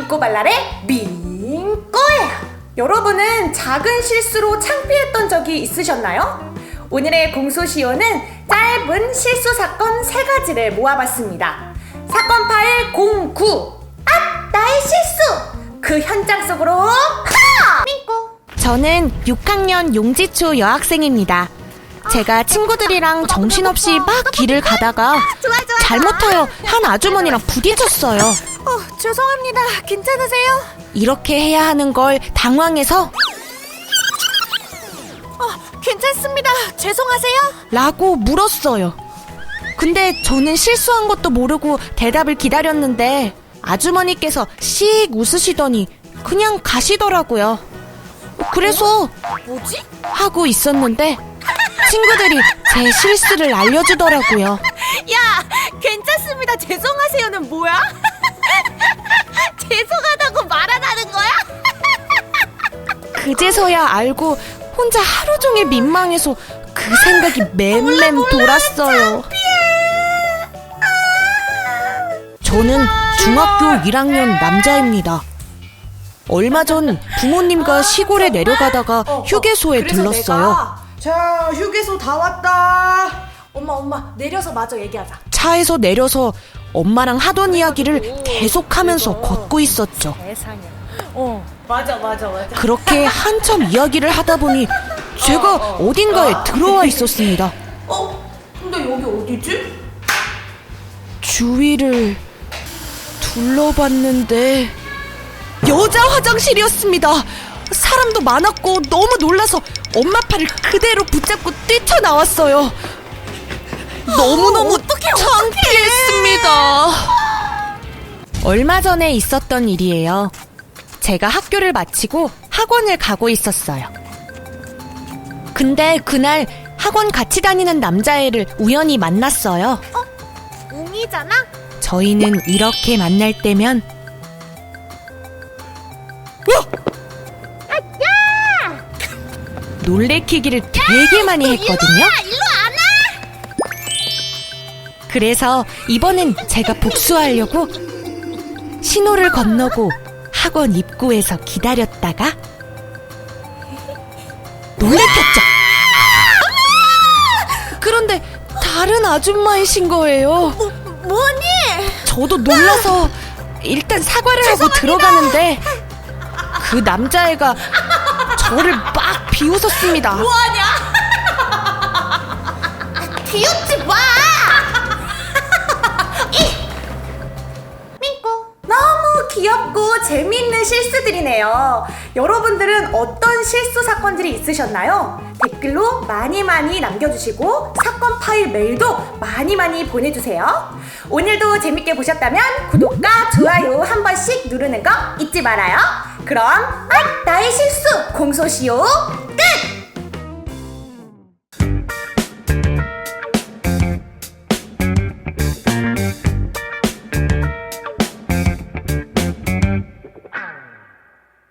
민꼬발랄의 민꼬예요. 여러분은 작은 실수로 창피했던 적이 있으셨나요? 오늘의 공소시효는 짧은 실수 사건 세 가지를 모아봤습니다. 사건 파일 09. 아, 나의 실수! 그 현장 속으로 하! 민꼬. 저는 6학년 용지초 여학생입니다. 제가 친구들이랑 정신없이 막 길을 가다가. 잘못하여 한 아주머니랑 부딪혔어요. 어, 죄송합니다. 괜찮으세요? 이렇게 해야 하는 걸 당황해서 괜찮습니다. 죄송하세요. 라고 물었어요. 근데 저는 실수한 것도 모르고 대답을 기다렸는데 아주머니께서 씩 웃으시더니 그냥 가시더라고요. 그래서 뭐지? 하고 있었는데 친구들이 제 실수를 알려주더라고요. 야, 괜찮습니다. 죄송하세요는 뭐야? 그제서야 알고 혼자 하루 종일 민망해서 그 생각이 맴맴 돌았어요. 저는 중학교 1학년 남자입니다. 얼마 전 부모님과 시골에 내려가다가 휴게소에 그래서 들렀어요. 내가, 자, 휴게소 다 왔다. 엄마, 엄마, 내려서 마저 얘기하자. 차에서 내려서 엄마랑 하던 이야기를 계속하면서 걷고 있었죠. 세상에. 어, 맞아, 맞아, 맞아. 그렇게 한참 이야기를 하다 보니 제가 어딘가에 들어와 있었습니다. 어? 근데 여기 어디지? 주위를 둘러봤는데 여자 화장실이었습니다. 사람도 많았고 너무 놀라서 엄마 팔을 그대로 붙잡고 뛰쳐나왔어요. 너무너무 창피했습니다. 얼마 전에 있었던 일이에요. 제가 학교를 마치고 학원을 가고 있었어요. 근데 그날 학원 같이 다니는 남자애를 우연히 만났어요. 웅이잖아? 저희는 이렇게 만날 때면 놀래키기를 되게 많이 했거든요. 그래서 이번엔 제가 복수하려고 신호를 건너고 학원 입구에서 기다렸다가 놀래켰죠. 그런데 다른 아줌마이신 거예요. 뭐니? 저도 놀라서 일단 사과를 하고 들어가는데 그 남자애가 저를 막 비웃었습니다. 뭐하냐? 귀엽고 재미있는 실수들이네요. 여러분들은 어떤 실수 사건들이 있으셨나요? 댓글로 많이 많이 남겨주시고 사건 파일 메일도 많이 많이 보내주세요. 오늘도 재밌게 보셨다면 구독과 좋아요 한 번씩 누르는 거 잊지 말아요. 그럼 아, 나의 실수 공소시효 끝!